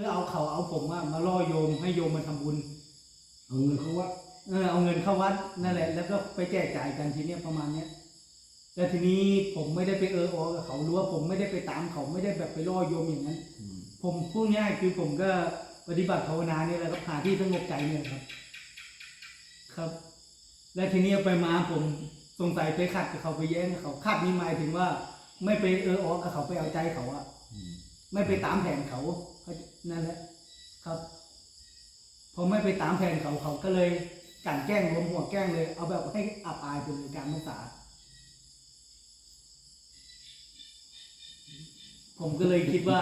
พื่อเอาเขาเอาผมอะมาล่อโยมให้โยมมาทำบุญ เอาเงินเขาวัดเออเอาเงินเข้าวัดนั่นแหละ แล้วก็ไปแจกจ่ายกันทีเนี้ยประมาณเนี้ยแต่ทีนี้ผมไม่ได้ไปเออออกับเขารือว่าผมไม่ได้ไปตามเขาไม่ได้แบบไปล่อโยมอย่างนั้น ผมพูดง่ายคือผมก็ปฏิบัติภาวนาเนี่ยแหละครับหาที่สงบใจเนี่ยครับ ครับ และทีนี้ไปมาผมสงสัยไปขัดกับเขาไปแย้งกับเขาขัดนี่หมายถึงว่า ไม่ไปเออออกับเขาไปเอาใจเขาอะไม่ไปตามแผนเขา นั่นแหละครับ พอไม่ไปตามแผนเขาเขาก็เลยกันแกล้งรวมหัวแกล้งเลย เอาแบบให้อับอายไปเลยการรักษา ผมก็เลยคิดว่า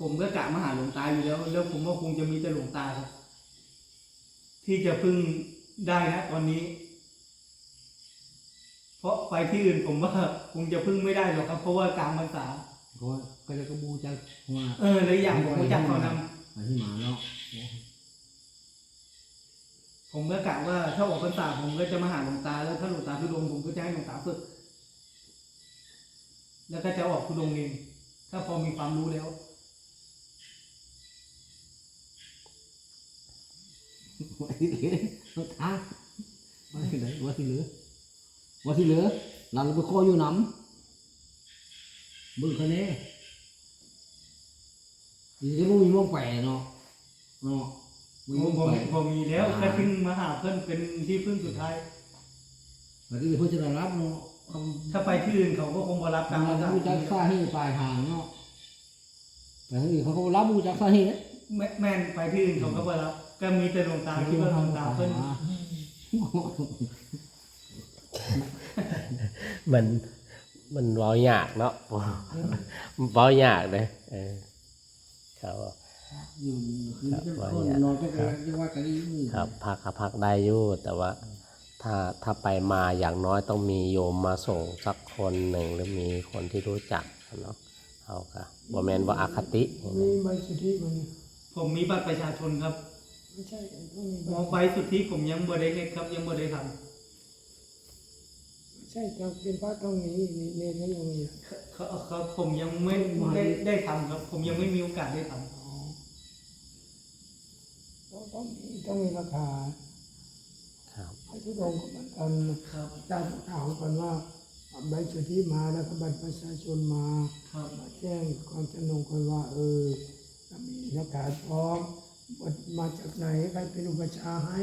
ผมก็กะมาหาหลวงตาอยู่แล้ว แล้วผมว่าคงจะมีแต่หลวงตาครับ ที่จะพึ่งได้นะตอนนี้ เพราะไปที่อื่นผมว่าคงจะพึ่งไม่ได้หรอกครับ เพราะว่ากลางพรรษา ก็ก็จะกระบูจากว่าเออเลยอย่างผมรู้จักเขานำไปที่หมาแล้วผมก็กะว่าถ้าออกพรรษาผมก็จะมาหาหลวงตาแล้วถ้าหลวงตาทุดงค์ผมก็จะให้หลวงตาฝึก แล้วก็จะออกทุดงค์เองถ้าพอมีความรู้แล้วว่าที่เหลือรถท้าว่าที่เหลือว่าที่เหลือว่าที่เหลือนั่นเราไปคออยู่น้ำ บึ้งคะแนนดีจะรู้มีมองแปะเนาะเนาะมีผมมองผมแปะผมมีแล้วแค่พึ่งมาหาเพื่อนเป็นที่พึ่งสุดท้าย แต่ที่เพื่อจะได้รับเนาะคำถ้าไปที่อื่นเขาก็คงมารับกลางพรรษารู้จักสาเหตุปลายทางเนาะแต่ที่อื่นเขาก็รับรู้จักสาเหตุแม่แม่นไปที่อื่นเขาก็มารับ ก็มีแต่หลวงตาที่ว่าหลวงตาเพื่อนมัน มันเว้ายากเนาะเว้ายากเลยเออครับอยู่คือจะคนนอนก็จะจะว่ากันนี่มือครับพักก็พักได้อยู่แต่ว่าถ้าถ้าไปมาอย่างน้อยต้องมีโยมมาส่งสักคนหนึ่งหรือมีคนที่รู้จักเนาะเอาค่ะบ่แมนว่าอาคติมีใบสุทธิมันผมมีบัตรประชาชนครับไม่ใช่ต้องมีมใบองใบสุทธิผมยังบ่ได้เฮ็ดครับยังบ่ได้ทไม่ ใช่จะเป็นพระต้องมีนี่เนรก็ยังมีำเขาเขาผมยังไม่ได้ได้ทำครับผมยังไม่มีโอกาสได้ทำอ๋อต้องต้องมีต้องมีราคาครับพระทุดงค์ก็เหมือนกันครับอาจารย์ถามกันว่าเอาใบสุทธิมาแล้วก็บัตรประชาชนมาครับมาแจ้งความจำนงกันว่า เออถ้ามีหลักฐานพร้อมบทมาจากไหนใครเป็นอุปชฌาย์ให้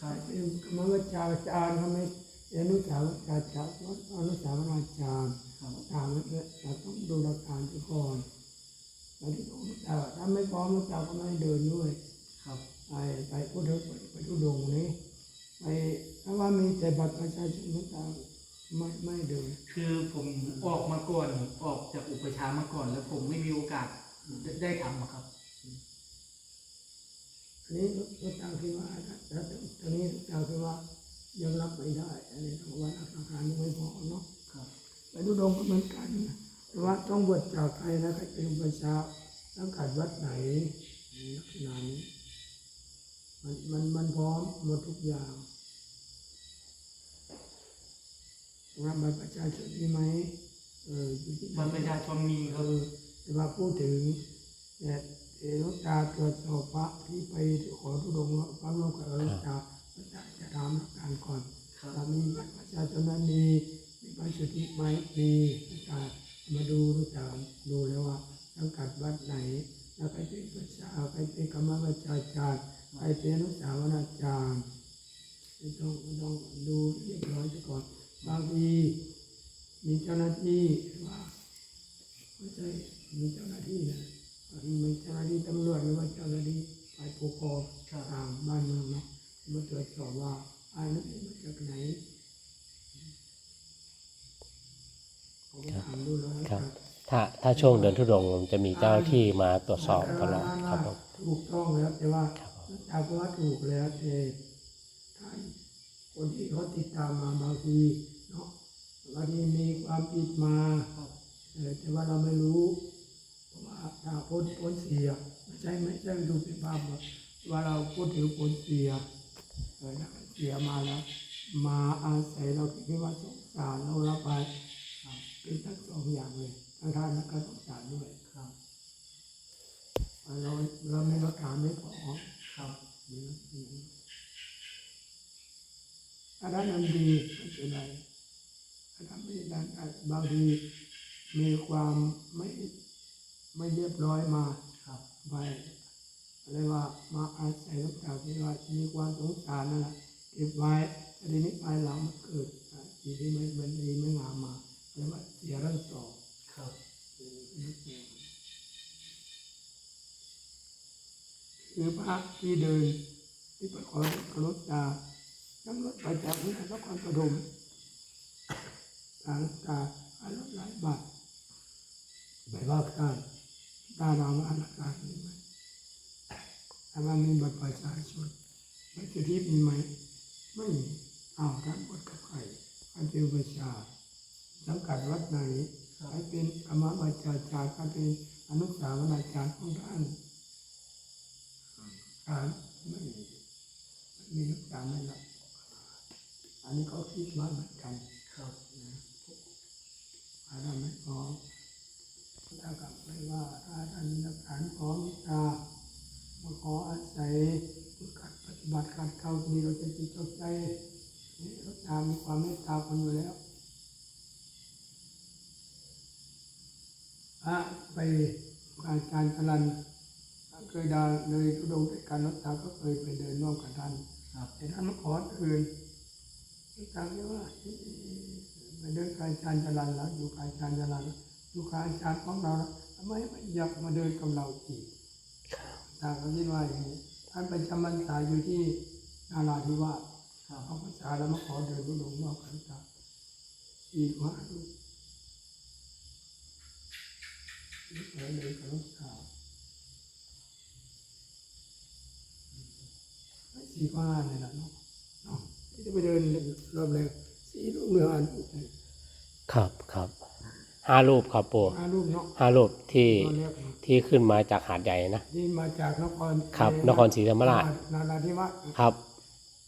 ครับเป็นกรรมวิจารอาจารย์ทำไมอ นุสาวอาจารย์อนุสาวราจารย์ครับถามว่าเราต้องดูหลักฐานไปก่อนเราที่ต้องแต่ถ้าไม่พร้อมเราก็ไม่ให้เดินด้วยครับไปไปพูดถึงไปทุดงค์นี้ไปถ้าว่ามีแต่บัตรประชาชนต่างไม่ไม่เดินคือผมออกมาก่อนออกจากอุปชฌาย์มาก่อน แล้วผมไม่มีโอกาสได้ได้ทำอะครับอันนี้รถตางคิดว่าถ้าตอนนี้รถตางคิดว่า ยังรับไม่ได้อันนี้ต้องว่าอาการยังไม่พอเนาะครับไปทุดงค์ก็เหมือนกันแต่ว่าต้องบวชจากใครนะใครเป็นอุปชฌาย์สังกัดวัดไหนลักษณะนี้มันมันมันพร้อมหมดทุกอย่างว่าบัตรประชาชนมีไหมเอออยู่ที่บัตรประชาชนมีคเอรับอแต่ว่าพูดถึงเนี่ยเออหลวงตาตรวจสอบพระที่ไปขอทุดงค์แล้วพระร่วมกับหลวงตาหลวงตา จะถามหลักการก่อนครับถ้ามีบัตรประชาชนนั้นมีมีใบสุทธิไหมมีหลวงตามาดูหลวงตาดูแล้วว่าสังกัดวัดไหน แล้วใครเป็นประชาใครเป็นกรรมวิจารจารย์ใครเป็นอนุสาวนาจารย์ไม่ต้องไม่ต้องดูเรียบร้อยซะก่อนบางทีมีเจ้าหน้าที่ว่าไม่ใช่มีเจ้าหน้าที่นะบางทีมีเจ้าหน้าที่ตำรวจหรือว่าเจ้าหน้าที่ฝ่ายปกครองครับทางบ้านเมืองเนาะ มาตรวจสอบว่าไอ้นั้นมาจากไหนผมก็ถามดูแล้วครับ ถ้าถ้าช่วงเดินทุดงค์จะมีเจ้าหน้าที่มาตรวจสอบตลอดครับผมถูกต้องแล้วแต่ว่าครับผมตาก็ว่าถูกแล้วแต่ท่านคนที่เขาติดตามมาบางทีเนาะบางทีมีความผิดมาครับเออแต่ว่าเราไม่รู้เพราะว่าถ้าพ้นพ้นเสียไม่ใช่ไม่ใช่ดูเป็นภาพหรอกว่าเราพูดถึงผลเสีย เออถ้าเสียมาแล้ว มาอาศัยเราคิดว่าสงสารเรารับไปครับเป็นทั้งสองอย่างเลยทั้งท่านและก็สงสารด้วยครับเราเราไม่รักษาไม่พอครับถ้าด้านนั้นดีไม่เป็นไรถ้าด้านไม่ด้านบางทีมีความไม่ไม่เรียบร้อยมาครับไป อะไรว่ามาอาศัยลูกสาวที่ว่ามีความสงสารนั่นแหละเก็บไว้แต่ทีนี้ภายหลังมันเกิดอะสิ่งที่ไม่มันดีไม่งามมาอะไรว่าเสียเรื่องสองครับคือพระที่เดินที่ประกอบกับรถตานั่งรถไปจากที่ไหนนครปฐมตาลูกตาอันรถหลายบาทไปว่าการตาเราอันละการมีไหม ถ้ามันมีบัตรประชาชนบัตรที่มีไหม ไม่มีเอาท่านบวชกับใครใครเป็นประชาสังกัดวัดไหนใครเป็นกรรมวาจาจารย์ใครเป็นอนุสาวนาจารย์ของท่านการไม่มีไม่มีลูกตาไม่รับอันนี้เขาคิดมาเหมือนกันครับถ้าเราไม่พร้อมถ้ากับไม่ว่าถ้าท่านมีหลักฐานพร้อมตา มาขออาศัยฝึกขัดปฏิบัติขัดเข้าที่เราจะจิตใจนี่ลูกตามีความเมตตาคนอยู่แล้วพระไปอาจารย์กลันเคยเดินเลยทุดงด้วยกันนักตาก็เคยไปเดินร่วมกับท่านครับแต่ท่านมาขออื่นตามที่ว่าไปเดินกายจานจรันแล้วอยู่กายจานจรันอยู่กายจานของเราแล้วทำไมไม่อยากมาเดินกับเราอีกตา เขาคิดว่าอย่างนี้ท่านไปจำพรรษาอยู่ที่นาราธิวาสครับเอาพรรษาแล้วมาขอเดินทุดงร่วมกันตาอีกว่าลูกเดินกับลูกสาวสี่ข้อห้าเนี่ยนะเนาะเนาะที่จะไปเดินรอบแรกสี่รูปเรืออันครับครับ ห้ารูปครับปู่ห้ารูปเนาะห้ารูปที่ตอนแรกเนาะที่ขึ้นมาจากหาดใหญ่นะที่มาจากนครครับ นครศรีธรรมราชนาราธิวาสครับ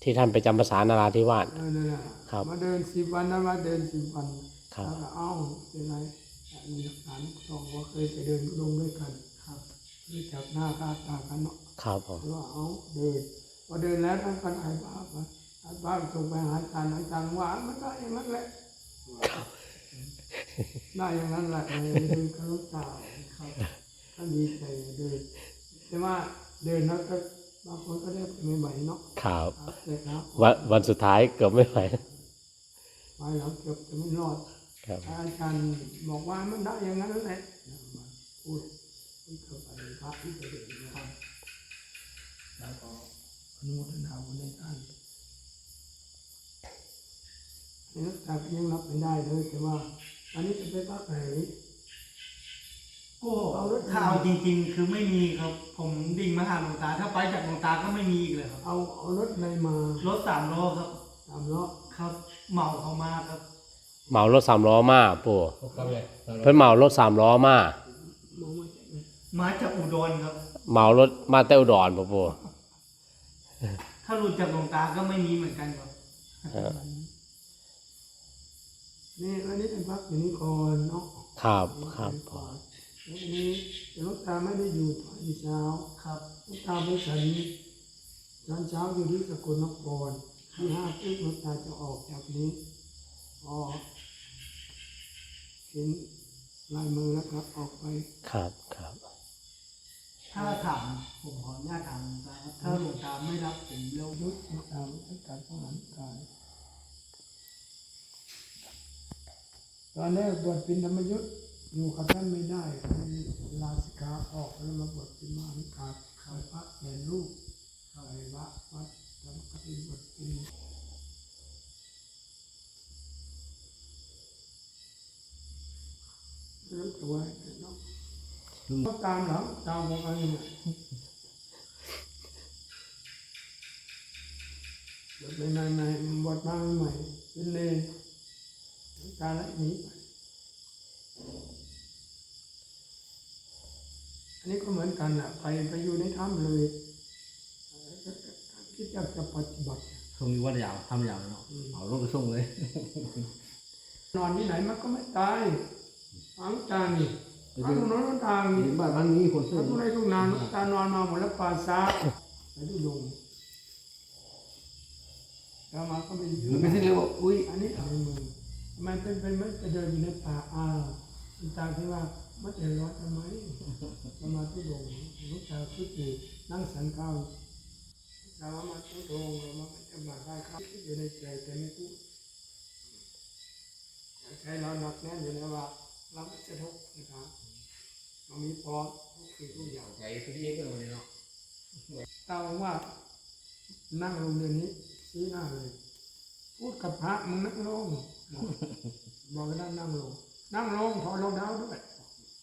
ที่ท่านไปจำภาษานาราธิวาสเออนั่นแหละครับมาเดินสิบวันนะมาเดินสิบวันครับแล้วก็เอ้าเป็นไรมีหลักฐานสองว่าเคยไปเดินลงด้วยกันครับรู้จักหน้าค่าตากันเนาะครับผมแล้วเอาเดินพอเดินแล้วท่านก็ถ่ายภาพมาถ่ายภาพส่งไปหาอาจารย์อาจารย์ว่ามันได้อย่างนั้นแหละ ได้อย่างนั้นแหละเออเดินกระลุกตาครับท่านดีใจเดินแต่ว่าเดินแล้วก็บางคนก็ได้ไปไม่ไหวเนาะครับครับแต่ครับวันวันสุดท้ายเกือบไม่ไหวไปหลังเกือบจะไม่รอดครับอาจารย์บอกว่ามันได้อย่างนั้นแหละพูดพูดเข้าไปพระที่ไปเดินนะครับแล้วก็อนุโมทนาบุญในท่านนักศึกษาก็ยังรับไม่ได้เลยแต่ว่า อันนี้จะไปพักไหนโอ้เอารถถ้าเอาจริง ๆ คือไม่มีครับ ผมดิ่งมาหาหลวงตา ถ้าไปจากหลวงตาก็ไม่มีอีกเลยครับ เอาเอารถอะไรมารถสามล้อครับ ตามล้อครับ เหมาเขามาครับ เหมารถสามล้อมาปู่เพิ่นเหมารถสามล้อมา มองมาจากไหนมาจากอุดรครับ เหมารถมาเต้าดอนปู่ปู่ถ้าหลุดจากหลวงตาก็ไม่มีเหมือนกันครับ เออ นี่อันนี้เป็นพักอยู่นี่ก่อนเนาะครับครับก่อนแล้วอันนี้แต่ลูกตาไม่ได้อยู่ตอนเช้าครับลูกตาไปฉันตอนเช้าอยู่ที่สกลนครที่ห้าปุ๊บลูกตาจะออกจากนี้พอเห็นลายมือแล้วครับออกไปครับครับ ถ้าถามผมขออนุญาตถามหลวงตาครับถ้าหลวงตาไม่รับผมแล้วยุทธตามทั้งการทหารกาย ตอนแรกบวชเป็นธรรมยุทธ์อยู่กับท่านไม่ได้ลาสิกขาออกแล้วมาบวชเป็นมหาวิกาคอยพระแทนลูกคอยวัดวัดทำปฏิบัติเป็นรู้ตัวเนาะต้องตามหลังตามของอันนี้เนี่ยบทใหม่ใหม่ๆบทมาใหม่เป็นเลย ตาละนีไปอันนี้ก็เหมือนกันอะ ไปไปอยู่ในถ้ำเลยคิดอยากจะปฏิบัติช่วงนี้วัดยาวทำยาวเนาะเอารถไปส่งเลย นอนที่ไหนมันก็ไม่ตายฟังจานี่ถ้าตรงนั้นทางเห็นบ้านมันมีคนซื้อถ้าตรงไหนตรงนั้นตานอนมาหมดแล้วป่าซาไปดูลงแล้วมาก็ไปอยู่ไม่ใช่เลยว่าอุ้ยอันนี้ทางมือ มันเป็นเป็นไม่ไปเดินอยู่ในป่าอ้าวคุณตาคิดว่ามันเดือดร้อนทำไมเรามาทุดงลูกชายทุจีนั่งสันข้าวเรามาทุดงเรามาไปจำบาดได้ครับที่อยู่ในใจแต่ไม่พูดใจเราหนักแน่นอยู่แล้วว่าเราไม่จะทุกข์นะครับเรามีพอทุกสิ่งทุกอย่างใจคือเองก็เลยเนาะตาบอกว่านั่งลงเดี๋ยวนี้ชี้หน้าเลย พูดกับพระมึงนั่งลงบอกบอกให้นั่งนั่งลงนั่งลงถอดรองเท้าด้วย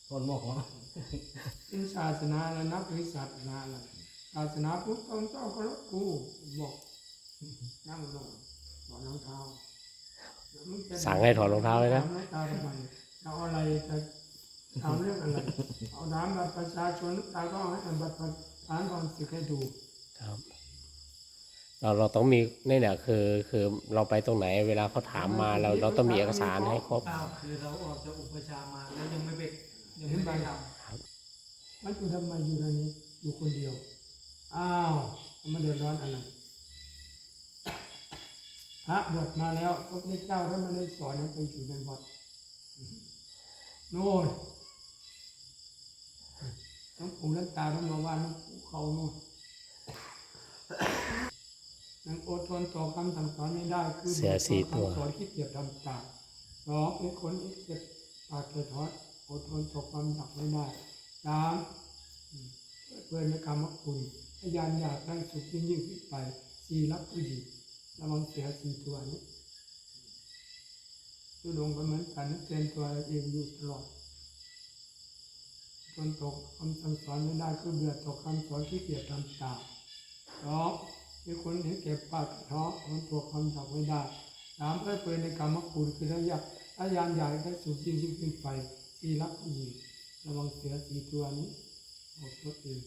คนหมอกเนาะเป็นศาสนาแล้วนับถือศาสนาอะไรศาสนาพุทธต้องเจ้าก็รบกูบอกนั่งลงถอดรองเท้าแล้วมึจะสั่งให้ถอดรองเท้าเลยนะถมหลวงตาทำไมเอาอะไรจะถามเรื่องอะไรเอาถามบัตรประชาชนตาก็เอาให้บัตรประชาชนความสิทธิ์ให้ดูครับ เราเราต้องมีนี่เนี่ยคือ คือเราไปตรงไหน เวลาเขาถามมาเราเราต้องมีเอกสารให้ครบอ้าคือเราออกจากอุปชฌาย์มาแล้วยังไม่เป็นยังไม่ไปทมันอยู่ทำไมอยู่ในนี้อยู่คนเดียว อ้าวมันเดือดร้อนอะไรพระบวชมาแล้วพระพุทธเจ้าท่านไม่ได้สอนให้ไปอยู่ในวัดโน่นต้องปู่และตาท่านมาว่าน้องเขาโน่น นังอดทนต่อคำสั่งสอนไม่ได้คือเสียสี่ตัวคำสอนที่เกียจทำตามสองเป็นคนที่เกียจปากเกียจทอดอดทนต่อความหนักไม่ได้สามเพื่อนในกรรมคุณพยานอยากได้สุขยิ่งยิ่งขึ้นไปสี่รับผู้หญิงระวังเสียสี่ตัวนี้ตุดงก็เหมือนกันเตือนตัวเองอยู่ตลอดจนตกคำสั่งสอนไม่ได้คือเบื่อตกคำสอนที่เกียจทำตามสอง มีคนที่เก็บปากท้องทนตัวคำสั่งไม่ได้สามเพื่อเพื่อนในกรรมคุณคือระยะพยานอยากได้สุขยิ่งยิ่งขึ้นไปสี่รักผู้หญิงระวังเสียสี่ตัวนี้ออกตัวเอง